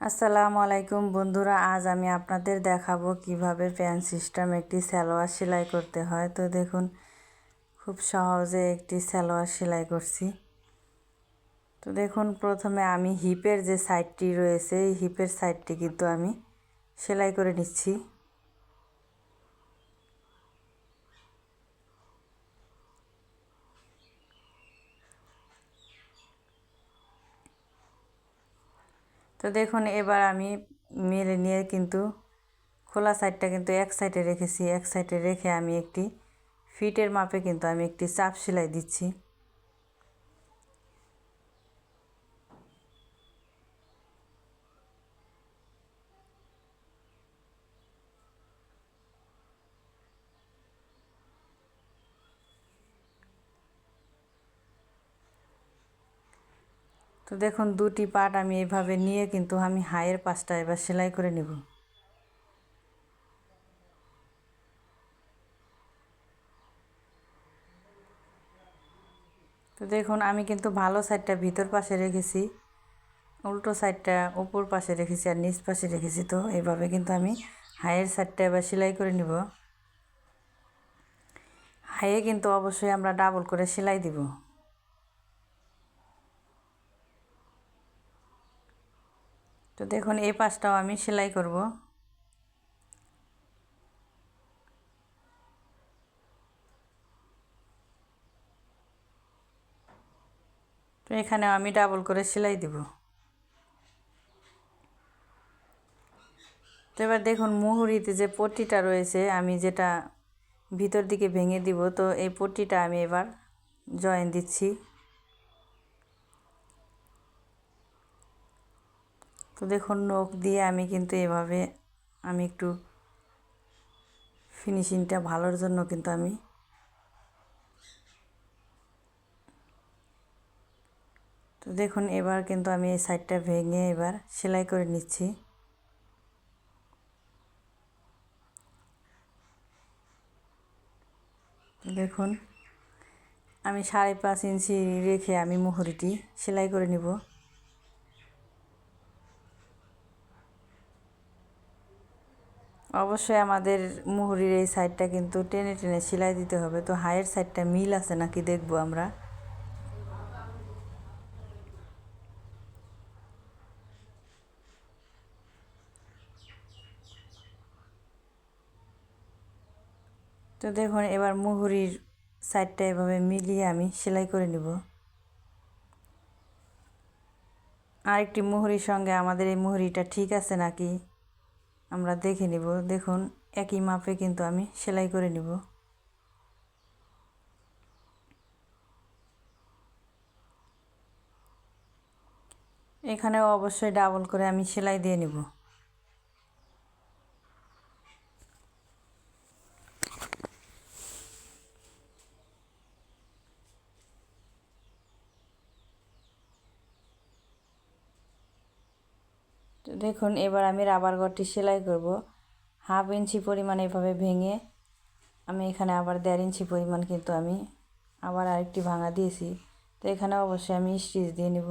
আসসালামু আলাইকুম বন্ধুরা, আজ আমি আপনাদের দেখাবো কীভাবে ফ্যান সিস্টেম একটি সালোয়ার সেলাই করতে হয়। তো দেখুন, খুব সহজে একটি সালোয়ার সেলাই করছি। তো দেখুন, প্রথমে আমি হিপের যে সাইডটি রয়েছে, এই হিপের সাইডটি কিন্তু আমি সেলাই করে নিচ্ছি। তো দেখুন, এবার আমি মেলে নিয়ে কিন্তু খোলা সাইডটা কিন্তু এক সাইডে রেখেছি। এক সাইডে রেখে আমি একটি ফিটের মাপে কিন্তু আমি একটি চাপ সেলাই দিচ্ছি। তো দেখুন, দুটি পাট আমি এভাবে নিয়ে কিন্তু আমি হায়ের পাশটা এবার সেলাই করে নেব। তো দেখুন, আমি কিন্তু ভালো সাইডটা ভিতর পাশে রেখেছি, উল্টো সাইডটা উপর পাশে রেখেছি আর নিচ পাশে রেখেছি। তো এইভাবে কিন্তু আমি হাইয়ের সাইডটা এবার সেলাই করে নিব। হায়ে কিন্তু অবশ্যই আমরা ডাবল করে সেলাই দিব। তো দেখুন, এই পাশটাও আমি সেলাই করব। তো এখানে আমি ডাবল করে সেলাই দিব। তো এবার দেখুন, মুহুরিতে যে পট্টিটা রয়েছে, আমি যেটা ভিতর দিকে ভেঙে দিব, তো এই পট্টিটা আমি এবার জয়েন দিচ্ছি। তো দেখুন, নখ দিয়ে আমি কিন্তু এভাবে আমি একটু ফিনিশিংটা ভালোর জন্য কিন্তু আমি তো দেখুন, এবার কিন্তু আমি এই সাইডটা ভেঙে এবার সেলাই করে নিচ্ছি। দেখুন, আমি সাড়ে পাঁচ ইঞ্চি রেখে আমি মুহুরিটি সেলাই করে নিব। অবশ্যই আমাদের মুহুরির এই সাইডটা কিন্তু টেনে টেনে সেলাই দিতে হবে। তো হায়ের সাইডটা মিল আছে নাকি দেখব আমরা। তো দেখুন, এবার মুহুরির সাইডটা এভাবে মিলিয়ে আমি সেলাই করে নিব। আরেকটি মুহুরির সঙ্গে আমাদের এই মুহুরিটা ঠিক আছে নাকি? আমরা দেখে নিব। দেখুন, একই মাপে কিন্তু আমি সেলাই করে নিব। এখানে অবশ্যই ডাবল করে আমি সেলাই দিয়ে নিব। দেখুন, এবার আমি রাবার ঘরটি সেলাই করব। হাফ ইঞ্চি পরিমাণ এভাবে ভেঙে আমি এখানে আবার দেড় ইঞ্চি পরিমাণ কিন্তু আমি আবার আরেকটি ভাঙা দিয়েছি। তো এখানে অবশ্যই আমি স্টিচ দিয়ে নেব।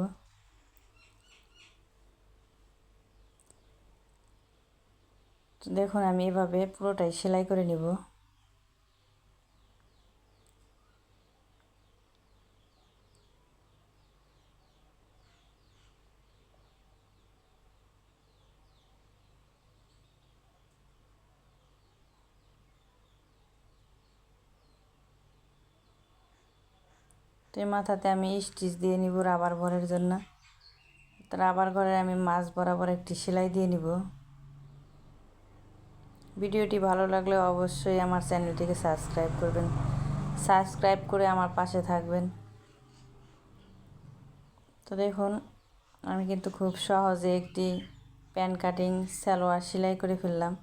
দেখুন, আমি এভাবে পুরোটাই সেলাই করে নেব। তো মাথাতে আমি স্টিচ দিয়ে নিব রাবার ঘরের জন্য। রাবার ঘরে আমি মাছ বরাবর একটি সেলাই দিয়ে নিব। ভিডিওটি ভালো লাগলে অবশ্যই আমার চ্যানেলটিকে সাবস্ক্রাইব করবেন। সাবস্ক্রাইব করে আমার পাশে থাকবেন। তো দেখুন, আমি কিন্তু খুব সহজে একটি প্যান কাটিং, সালোয়ার সেলাই করে ফেললাম।